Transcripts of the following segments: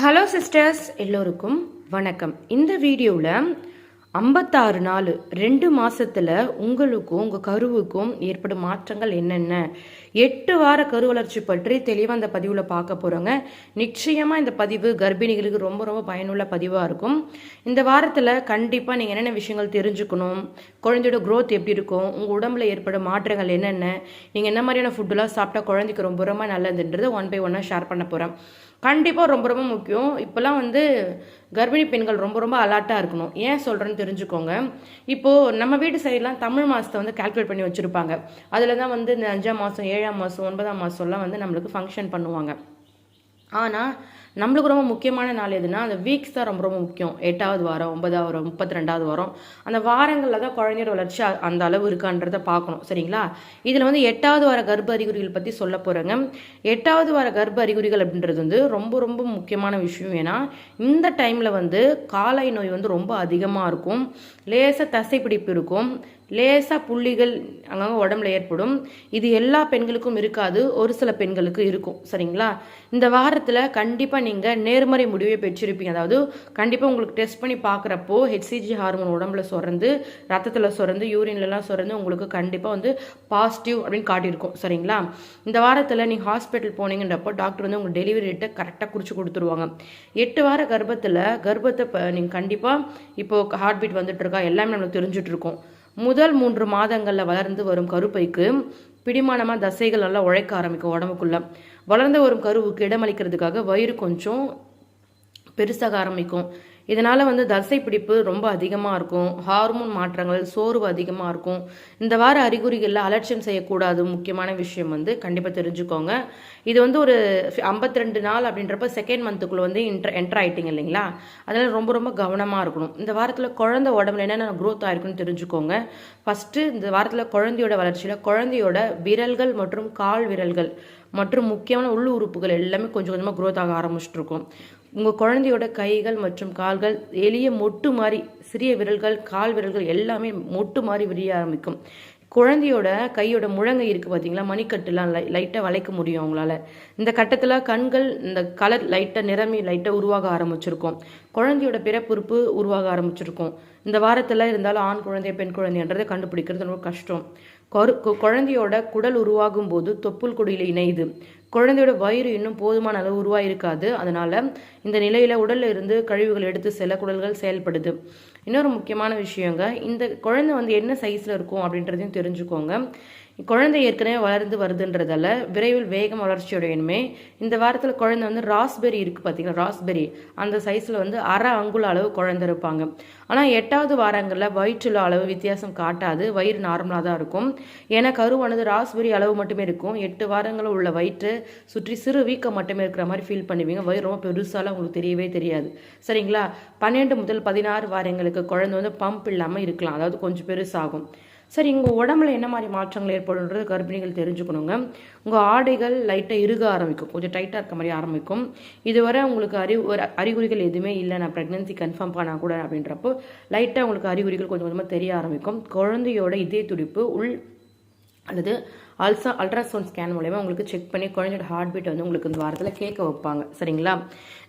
Hello sisters எல்லோருக்கும் வணக்கம். இந்த வீடியோவில் ஐம்பத்தாறு நாள் ரெண்டு மாசத்துல உங்களுக்கும் உங்கள் கருவுக்கும் ஏற்படும் மாற்றங்கள் என்னென்ன? எட்டு வார கரு வளர்ச்சி பற்றி தெளிவாக அந்த பதிவில் பார்க்க போகிறோங்க நிச்சயமாக இந்த பதிவு கர்ப்பிணிகளுக்கு ரொம்ப ரொம்ப பயனுள்ள பதிவாக இருக்கும். இந்த வாரத்தில் கண்டிப்பாக நீங்கள் என்னென்ன விஷயங்கள் தெரிஞ்சுக்கணும்? குழந்தையோட க்ரோத் எப்படி இருக்கும்? உங்கள் உடம்புல ஏற்படும் மாற்றங்கள் என்னென்ன? நீங்கள் என்ன மாதிரியான ஃபுட்டெல்லாம் சாப்பிட்டா குழந்தைக்கு ரொம்ப ரொம்ப நல்லதுன்றது ஒன் பை ஒன்னாக ஷேர் பண்ண போகிறேன் கண்டிப்பாக ரொம்ப ரொம்ப முக்கியம். இப்போல்லாம் வந்து கர்ப்பிணி பெண்கள் ரொம்ப ரொம்ப அலர்ட்டாக இருக்கணும். ஏன் சொல்கிறேன்னு தெரிஞ்சுக்கோங்க. இப்போது நம்ம வீட்டு சைட்லாம் தமிழ் மாதத்தை வந்து கால்குலேட் பண்ணி வச்சுருப்பாங்க. அதில் தான் வந்து இந்த அஞ்சாம் மாதம் ஏழாம் மாதம் ஒன்பதாம் மாதம்லாம் வந்து நம்மளுக்கு ஃபங்க்ஷன் பண்ணுவாங்க. ஆனால் நம்மளுக்கு ரொம்ப முக்கியமான நாள் எதுனா அந்த வீக்ஸ் தான் ரொம்ப ரொம்ப முக்கியம். எட்டாவது வாரம் ஒன்பதாவது வாரம் முப்பத்தி ரெண்டாவது வாரம். அந்த வாரங்களில் தான் குழந்தையோட வளர்ச்சி அந்த அளவு இருக்கான்றதை பார்க்கணும். சரிங்களா? இதில் வந்து எட்டாவது வார கர்ப்ப அறிகுறிகள் பற்றி சொல்ல போகிறேங்க எட்டாவது வார கர்ப்ப அறிகுறிகள் அப்படின்றது வந்து ரொம்ப ரொம்ப முக்கியமான விஷயம். ஏன்னா இந்த டைமில் வந்து காலை நோய் வந்து ரொம்ப அதிகமாக இருக்கும். லேசாக தசைப்பிடிப்பு இருக்கும். லேசாக புள்ளிகள் அங்கங்கே உடம்புல ஏற்படும். இது எல்லா பெண்களுக்கும் இருக்காது. ஒரு சில பெண்களுக்கு இருக்கும். சரிங்களா? இந்த வாரத்தில் கண்டிப்பாக நீங்கள் நேர்மறை முடிவை பெற்றிருப்பீங்க. அதாவது கண்டிப்பாக உங்களுக்கு டெஸ்ட் பண்ணி பார்க்குறப்போ ஹெச்சிஜி ஹார்மோன் உடம்புல சுரந்து ரத்தத்தில் சுரந்து யூரின்லலாம் சுரந்து உங்களுக்கு கண்டிப்பாக வந்து பாசிட்டிவ் அப்படின்னு காட்டியிருக்கும். சரிங்களா? இந்த வாரத்தில் நீங்கள் ஹாஸ்பிட்டல் போனீங்கன்றப்போ டாக்டர் வந்து உங்களுக்கு டெலிவரி டேட்டை கரெக்டாக குறித்து கொடுத்துருவாங்க. எட்டு வார கர்ப்பத்தில் கர்ப்பத்தை இப்போ நீங்கள் கண்டிப்பாக இப்போது ஹார்ட் பீட் வந்துட்டு இருக்கா? எல்லாமே நம்மளுக்கு தெரிஞ்சுட்டு இருக்கோம். முதல் மூன்று மாதங்களில் வளர்ந்து வரும் கருப்பைக்கு பிடிமானமாக தசைகள் நல்லா உழைக்க ஆரம்பிக்கும் உடம்புக்குள்ள. வளர்ந்து வரும் கருவுக்கு இடமளிக்கிறதுக்காக வயிறு கொஞ்சம் பெருசாக ஆரம்பிக்கும். இதனால் வந்து தசை பிடிப்பு ரொம்ப அதிகமாக இருக்கும். ஹார்மோன் மாற்றங்கள் சோர்வு அதிகமாக இருக்கும். இந்த வார அறிகுறிகளில் அலட்சியம் செய்யக்கூடாது முக்கியமான விஷயம் வந்து கண்டிப்பாக தெரிஞ்சுக்கோங்க. இது வந்து ஒரு ஐம்பத்தி ரெண்டு நாள் அப்படின்றப்ப செகண்ட் மந்த்துக்குள்ளே வந்து இன்ட்ர என்டர் ஆயிட்டீங்க இல்லைங்களா? அதனால் ரொம்ப ரொம்ப கவனமாக இருக்கணும். இந்த வாரத்தில் குழந்தை உடம்புல என்னென்ன க்ரோத் ஆயிருக்குன்னு தெரிஞ்சுக்கோங்க. ஃபஸ்ட்டு இந்த வாரத்தில் குழந்தையோட வளர்ச்சியில் குழந்தையோட விரல்கள் மற்றும் கால் விரல்கள் மற்றும் முக்கியமான உள் உறுப்புகள் எல்லாமே கொஞ்சம் கொஞ்சமாக க்ரோத் ஆக ஆரம்பிச்சுட்டு இருக்கும். உங்கள் குழந்தையோட கைகள் மற்றும் கால்கள் எளிய மொட்டு மாதிரி சிறிய விரல்கள் கால் விரல்கள் எல்லாமே மொட்டு மாதிரி விரிய ஆரம்பிக்கும். குழந்தையோட கையோட முழங்கை இருக்குது பார்த்தீங்களா மணிக்கட்டுலாம் லை லைட்டாக வளைக்க முடியும் அவங்களால. இந்த கட்டத்தில் கண்கள் இந்த கலர் லைட்டாக நிறமி லைட்டாக உருவாக ஆரம்பிச்சிருக்கும். குழந்தையோட பிறப்புறுப்பு உருவாக ஆரம்பிச்சிருக்கும். இந்த வாரத்தில் இருந்தாலும் ஆண் குழந்தை பெண் குழந்தைன்றதை கண்டுபிடிக்கிறது ரொம்ப கஷ்டம். கொரு கு- குழந்தையோட குடல் உருவாகும் போது தொப்புள் கொடியில் இணையுது. குழந்தையோட வயிறு இன்னும் போதுமான அளவு உருவாயிருக்காது. அதனால இந்த நிலையில உடல்ல இருந்து கழிவுகள் எடுத்து செல்ல குடல்கள் செயல்படுது. இன்னொரு முக்கியமான விஷயங்க இந்த குழந்தை வந்து என்ன சைஸ்ல இருக்கும் அப்படின்றதையும் தெரிஞ்சுக்கோங்க. குழந்தை ஏற்கனவே வளர்ந்து வருதுன்றதால விரைவில் வேகம் வளர்ச்சியுடையணுமே இந்த வாரத்தில் குழந்தை வந்து ராஸ்பெரி இருக்கு பார்த்தீங்களா ராஸ்பெரி அந்த சைஸில் வந்து அரை அங்குல அளவு குழந்தை இருப்பாங்க. ஆனால் எட்டாவது வாரங்களில் வயிற்றுல அளவு வித்தியாசம் காட்டாது. வயிறு நார்மலாக தான் இருக்கும். ஏன்னா கருவானது ராஸ்பெரி அளவு மட்டுமே இருக்கும். எட்டு வாரங்களில் உள்ள வயிற்று சுற்றி சிறு வீக்கம் மட்டுமே இருக்கிற மாதிரி ஃபீல் பண்ணுவீங்க. வயிறு ரொம்ப பெருசாலாம் உங்களுக்கு தெரியவே தெரியாது. சரிங்களா? பன்னெண்டு முதல் பதினாறு வாரங்களுக்கு குழந்தை வந்து பம்ப் இல்லாமல் இருக்கலாம். அதாவது கொஞ்சம் பெருசாகும். சரி உங்கள் உடம்புல என்ன மாதிரி மாற்றங்கள் ஏற்படுன்றது கர்ப்பிணிகள் தெரிஞ்சுக்கணுங்க. உங்கள் ஆடைகள் லைட்டாக இருக ஆரம்பிக்கும். கொஞ்சம் டைட்டாக இருக்க மாதிரி ஆரம்பிக்கும். இதுவரை உங்களுக்கு அறி அறிகுறிகள் எதுவுமே இல்லை. நான் ப்ரெக்னென்சி கன்ஃபார்ம் பண்ணால் கூட அப்படின்றப்போ லைட்டாக உங்களுக்கு அறிகுறிகள் கொஞ்சம் கொஞ்சமாக தெரிய ஆரம்பிக்கும். குழந்தையோட இதய துடிப்பு உள் அல்லது அல்சா அல்ட்ராசவுண்ட் ஸ்கேன் மூலயமா உங்களுக்கு செக் பண்ணி குழந்தையோட ஹார்ட் பீட் வந்து உங்களுக்கு இந்த வாரத்தில் கேட்க வைப்பாங்க. சரிங்களா?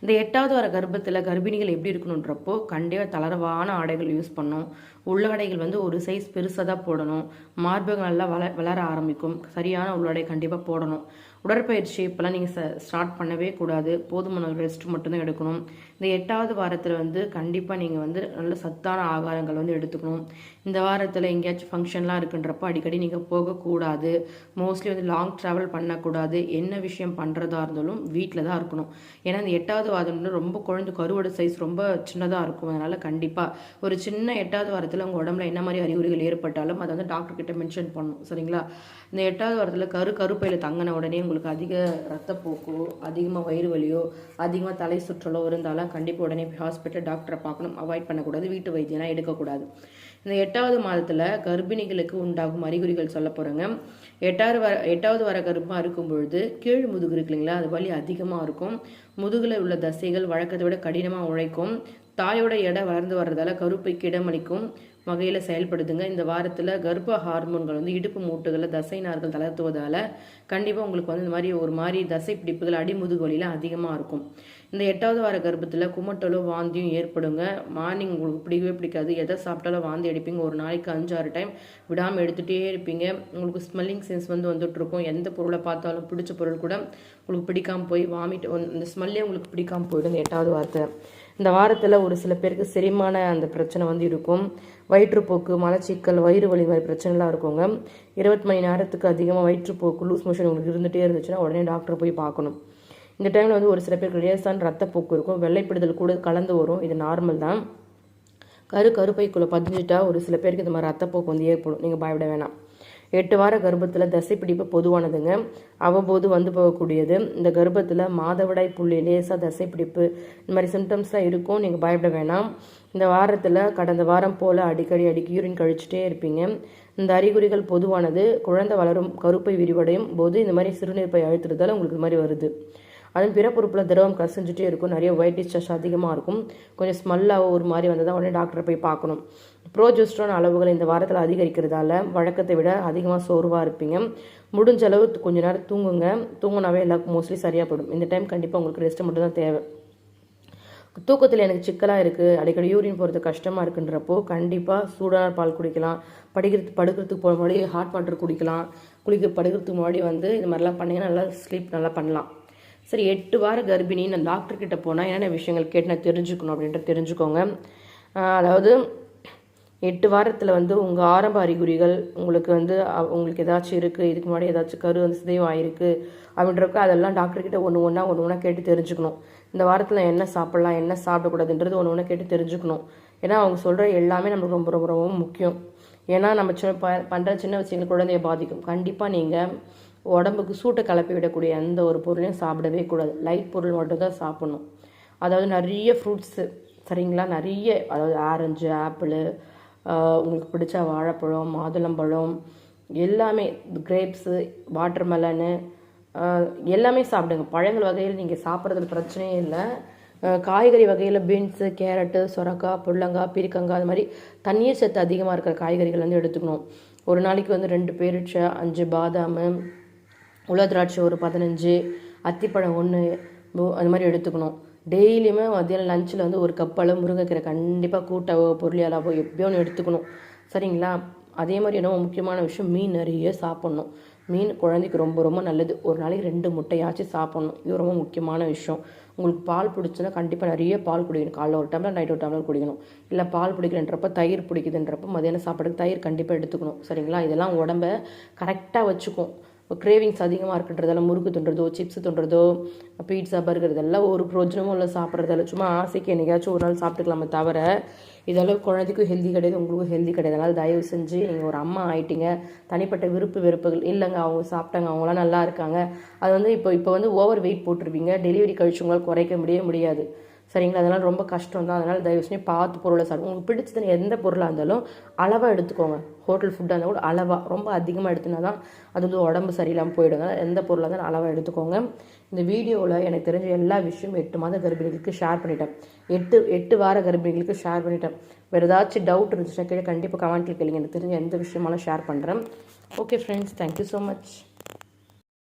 இந்த எட்டாவது வார கர்ப்பத்தில் கர்ப்பிணிகள் எப்படி இருக்கணுன்றப்போ கண்டிப்பாக தளர்வான ஆடைகள் யூஸ் பண்ணணும். உள்ளாடைகள் வந்து ஒரு சைஸ் பெருசாக தான் போடணும். மார்பகங்கள் நல்லா வள வளர ஆரம்பிக்கும். சரியான உள்ளாடை கண்டிப்பாக போடணும். உடற்பயிற்சி இப்போலாம் நீங்கள் ச ஸ்டார்ட் பண்ணவே கூடாது. போதுமான ரெஸ்ட் மட்டும்தான் எடுக்கணும். இந்த எட்டாவது வாரத்தில் வந்து கண்டிப்பாக நீங்கள் வந்து நல்ல சத்தான ஆகாரங்கள் வந்து எடுத்துக்கணும். இந்த வாரத்தில் எங்கேயாச்சும் ஃபங்க்ஷன்லாம் இருக்குன்றப்போ அடிக்கடி நீங்கள் போகக்கூடாது மோஸ்ட்லி வந்து லாங் ட்ராவல் பண்ணக்கூடாது. என்ன விஷயம் பண்ணுறதா இருந்தாலும் வீட்டில் தான் இருக்கணும். ஏன்னா இந்த எட்டாவது வாரம் வந்து ரொம்ப குழந்தை கருவோட சைஸ் ரொம்ப சின்னதாக இருக்கும். அதனால் கண்டிப்பாக ஒரு சின்ன எட்டாவது வாரத்தில் உங்கள் உடம்புல என்ன மாதிரி அறிகுறிகள் ஏற்பட்டாலும் அதை வந்து டாக்டர்கிட்ட மென்ஷன் பண்ணணும். சரிங்களா? இந்த எட்டாவது வாரத்தில் கரு கருப்பையில் தங்கின உடனே உங்களுக்கு அதிக ரத்தப்போக்கோ அதிகமாக வயிறு வலியோ அதிகமாக தலை சுற்றலோ இருந்தாலும் கண்டிப்பாக உடனே ஹாஸ்பிட்டல் டாக்டரை பார்க்கணும். அவாய்ட் பண்ணக்கூடாது. வீட்டு வைத்தியம்லாம் எடுக்கக்கூடாது. இந்த எட்டாவது மாதத்தில் கர்ப்பிணிகளுக்கு உண்டாகும் அறிகுறிகள் சொல்ல போகிறேங்க எட்டாவது வர எட்டாவது வர கர்ப்பமாக இருக்கும் பொழுது கீழ் முதுகு இருக்கு இல்லைங்களா? அது வலி அதிகமாக இருக்கும். முதுகில் உள்ள தசைகள் வழக்கத்தை விட கடினமாக உழைக்கும். தாயோட எடை வளர்ந்து வர்றதால கருப்பைக்கு இடமளிக்கும் வகையில் செயல்படுதுங்க. இந்த வாரத்தில் கர்ப்ப ஹார்மோன்கள் வந்து இடுப்பு மூட்டுகளை தசை நார்கள் தளர்த்துவதால் கண்டிப்பாக உங்களுக்கு வந்து இந்த மாதிரி ஒரு மாதிரி தசை பிடிப்புகள் அடிமுதுகு வழியில் அதிகமாக இருக்கும். இந்த எட்டாவது வார கர்ப்பத்தில் குமட்டலோ வாந்தியும் ஏற்படுங்க. மார்னிங் உங்களுக்கு பிடிக்கவே பிடிக்காது. எதை சாப்பிட்டாலும் வாந்தி அடிப்பீங்க. ஒரு நாளைக்கு அஞ்சு ஆறு டைம் விடாமல் எடுத்துகிட்டே இருப்பீங்க. உங்களுக்கு ஸ்மெல்லிங் சென்ஸ் வந்து வந்துட்டு இருக்கும் எந்த பொருளை பார்த்தாலும் பிடிச்ச பொருள் கூட உங்களுக்கு பிடிக்காம போய் வாமிட் இந்த ஸ்மெல்லே உங்களுக்கு பிடிக்காம போயிடும் இந்த எட்டாவது வாரத்தை இந்த வாரத்தில் ஒரு சில பேருக்கு செரிமான அந்த பிரச்சனை வந்து இருக்கும். வயிற்றுப்போக்கு மலச்சிக்கல் வயிறு வலி மாதிரி பிரச்சனைலாம் இருக்குங்க. இருபத்தி மணி நேரத்துக்கு அதிகமாக வயிற்றுப்போக்கு லூஸ் மோஷன் உங்களுக்கு இருந்துகிட்டே இருந்துச்சுன்னா உடனே டாக்டரை போய் பார்க்கணும். இந்த டைமில் வந்து ஒரு சில பேருக்கு லேசான ரத்தப்போக்கு இருக்கும். வெள்ளைப்பிடுதல் கூட கலந்து வரும். இது நார்மல் தான். கரு கருப்பைக்குள்ளே பதிஞ்சிட்டா ஒரு சில பேருக்கு இந்த மாதிரி ரத்தப்போக்கு வந்து ஏற்படும். நீங்கள் பயப்பட வேணாம். எட்டு வார கர்ப்பத்தில் தசைப்பிடிப்பு பொதுவானதுங்க. அவ்வப்போது வந்து போகக்கூடியது. இந்த கர்ப்பத்தில் மாதவிடாய் புள்ளி லேசாக தசைப்பிடிப்பு இந்த மாதிரி சிம்டம்ஸ்லாம் இருக்கும். நீங்கள் பயப்பட வேணாம். இந்த வாரத்தில் கடந்த வாரம் போல் அடிக்கடி அடிக்கடி யூரின் கழிச்சிட்டே இருப்பீங்க. இந்த அறிகுறிகள் பொதுவானது. குழந்தை வளரும் கருப்பை விரிவடையும் போது இந்த மாதிரி சிறுநீர்ப்பை அழுத்துறதால உங்களுக்கு இது மாதிரி வருது. அதுவும் பிறப்புறுப்பில் திரவம் கசிஞ்சிட்டே இருக்கும். நிறைய ஒயிட் டிஸ்சார்ஜ் அதிகமாக இருக்கும். கொஞ்சம் ஸ்மெல்லாக ஒரு மாதிரி வந்ததாக உடனே டாக்டரை போய் பார்க்கணும். ப்ரோஜெஸ்ட்ரான் அளவுகள் இந்த வாரத்தில் அதிகரிக்கிறதால வழக்கத்தை விட அதிகமாக சோர்வாக இருப்பீங்க. முடிஞ்ச அளவு கொஞ்ச நேரம் தூங்குங்க. தூங்கினாவே எல்லாருக்கும் மோஸ்ட்லி சரியாக போயிடும். இந்த டைம் கண்டிப்பாக உங்களுக்கு ரெஸ்ட் மட்டும் தான் தேவை. தூக்கத்தில் எனக்கு சிக்கலாக இருக்குது அடிக்கடி யூரின் போகிறது கஷ்டமாக இருக்குன்றப்போ கண்டிப்பாக சூடான பால் குடிக்கலாம். படிக்கிறது படுக்கிறதுக்கு போகிற முன்னாடி ஹாட் வாட்டர் குடிக்கலாம். குளிக்க படுக்கிறதுக்கு முன்னாடி வந்து இது மாதிரிலாம் பண்ணிங்கன்னா நல்லா ஸ்லீப் நல்லா பண்ணலாம். சரி எட்டு வார கர்ப்பிணி நான் டாக்டர்கிட்ட போனால் என்னென்ன விஷயங்கள் கேட்டு நான் தெரிஞ்சுக்கணும் அப்படின்ற தெரிஞ்சுக்கோங்க. அதாவது எட்டு வாரத்தில் வந்து உங்கள் ஆரம்ப அறிகுறிகள் உங்களுக்கு வந்து உங்களுக்கு ஏதாச்சும் இருக்குது இதுக்கு முன்னாடி ஏதாச்சும் கரு வந்து சிதைவு ஆயிருக்கு அப்படின்றப்ப அதெல்லாம் டாக்டர்கிட்ட ஒன்று ஒன்றா ஒன்று ஒன்றா கேட்டு தெரிஞ்சுக்கணும். இந்த வாரத்தில் என்ன சாப்பிட்லாம் என்ன சாப்பிடக்கூடாதுன்றது ஒன்று ஒன்றா கேட்டு தெரிஞ்சுக்கணும். ஏன்னா அவங்க சொல்கிற எல்லாமே நம்மளுக்கு ரொம்ப ரொம்ப ரொம்ப முக்கியம். ஏன்னா நம்ம சின்ன ப பண்ணுற சின்ன விஷயங்கள் குழந்தைய பாதிக்கும். கண்டிப்பாக நீங்கள் உடம்புக்கு சூட்டை கலப்பி விடக்கூடிய எந்த ஒரு பொருளையும் சாப்பிடவே கூடாது. லைட் பொருள் மட்டும் தான் சாப்பிட்ணும். அதாவது நிறைய ஃப்ரூட்ஸு சரிங்களா? நிறைய அதாவது ஆரஞ்சு ஆப்பிள் உங்களுக்கு பிடிச்ச வாழைப்பழம் மாதுளம்பழம் எல்லாமே கிரேப்ஸு வாட்டர் மெலனு எல்லாமே சாப்பிடுங்க. பழங்கள் வகையில் நீங்கள் சாப்பிட்றதுல பிரச்சனையே இல்லை. காய்கறி வகையில் பீன்ஸு கேரட்டு சொரக்காய் புள்ளங்காய் பீர்க்கங்காய் அது மாதிரி தண்ணீர் சத்து அதிகமாக இருக்கிற காய்கறிகள் வந்து எடுத்துக்கணும். ஒரு நாளைக்கு வந்து ரெண்டு பேரிச்சை அஞ்சு பாதாம் உலக திராட்சை ஒரு பதினஞ்சு அத்திப்பழம் ஒன்று அது மாதிரி எடுத்துக்கணும். டெய்லியுமே மதியானம் லஞ்சில் வந்து ஒரு கப் அளவு முருங்கைக்கீரை கண்டிப்பாக கூட்டவோ பொருளியாலாவோ எப்படியோ ஒன்று எடுத்துக்கணும். சரிங்களா? அதே மாதிரி என்ன முக்கியமான விஷயம் மீன் நிறைய சாப்பிட்ணும். மீன் குழந்தைக்கு ரொம்ப ரொம்ப நல்லது. ஒரு நாளைக்கு ரெண்டு முட்டையாச்சும் சாப்பிட்ணும். இது ரொம்ப முக்கியமான விஷயம். உங்களுக்கு பால் பிடிச்சுன்னா கண்டிப்பாக நிறைய பால் குடிக்கணும். காலைல ஒரு டம்ளர் நைட் ஒரு டம்ளர் குடிக்கணும். இல்லை பால் பிடிக்கிறன்றப்ப தயிர் பிடிக்குதுன்றப்ப மதியானம் சாப்பாடுக்கு தயிர் கண்டிப்பாக எடுத்துக்கணும். சரிங்களா? இதெல்லாம் உடம்ப கரெக்டாக வச்சுக்கும். கிரேவிங்ஸ் அதிகமாக இருக்குன்றதால முறுக்கு துண்டுறதோ சிப்ஸ் துண்டுறதோ பீட்ஸா பர்கர் இதெல்லாம் ஒரு பிரோஜனமும் இல்லை சாப்பிட்றதால. சும்மா ஆசைக்கு என்னைக்காச்சும் ஒரு நாள் சாப்பிட்டுக்கலாமே தவிர இதெல்லாம் குழந்தைக்கும் ஹெல்தி கிடையாது உங்களுக்கும் ஹெல்தி கிடையாது. அதனால் தயவு செஞ்சு நீங்கள் ஒரு அம்மா ஆயிட்டீங்க. தனிப்பட்ட விருப்பு வெறுப்புகள் இல்லைங்க. அவங்க சாப்பிட்டாங்க அவங்களாம் நல்லா இருக்காங்க. அது வந்து இப்போ இப்போ வந்து ஓவர் வெயிட் போட்டிருப்பீங்க டெலிவரி கழிச்சு உங்களால் குறைக்க முடிய முடியாது. சரிங்களா? அதனால் ரொம்ப கஷ்டம் தான் அதனால் தயவு செஞ்சு பார்த்து பொருளை சாப்பிடும் உங்களுக்கு பிடிச்சதுன்னு எந்த பொருளாக இருந்தாலும் அளவாக எடுத்துக்கோங்க. ஹோட்டல் ஃபுட்டாக இருந்தால் கூட அளவாக ரொம்ப அதிகமாக எடுத்துனா தான் அது வந்து உடம்பு சரியில்லாமல் போயிடும். அதனால் எந்த பொருளாக இருந்தாலும் அளவாக எடுத்துக்கோங்க. இந்த வீடியோவில் எனக்கு தெரிஞ்ச எல்லா விஷயமும் எட்டு மாத கர்ப்பிணிகளுக்கு ஷேர் பண்ணிட்டேன். எட்டு எட்டு வார கர்ப்பிணிகளுக்கு ஷேர் பண்ணிட்டேன். வேறு ஏதாச்சும் டவுட் இருந்துச்சுன்னா கீழே கண்டிப்பாக கமெண்ட்டில் கேளுங்க. எனக்கு தெரிஞ்ச எந்த விஷயமாலும் ஷேர் பண்ணுறேன் okay friends thank you so much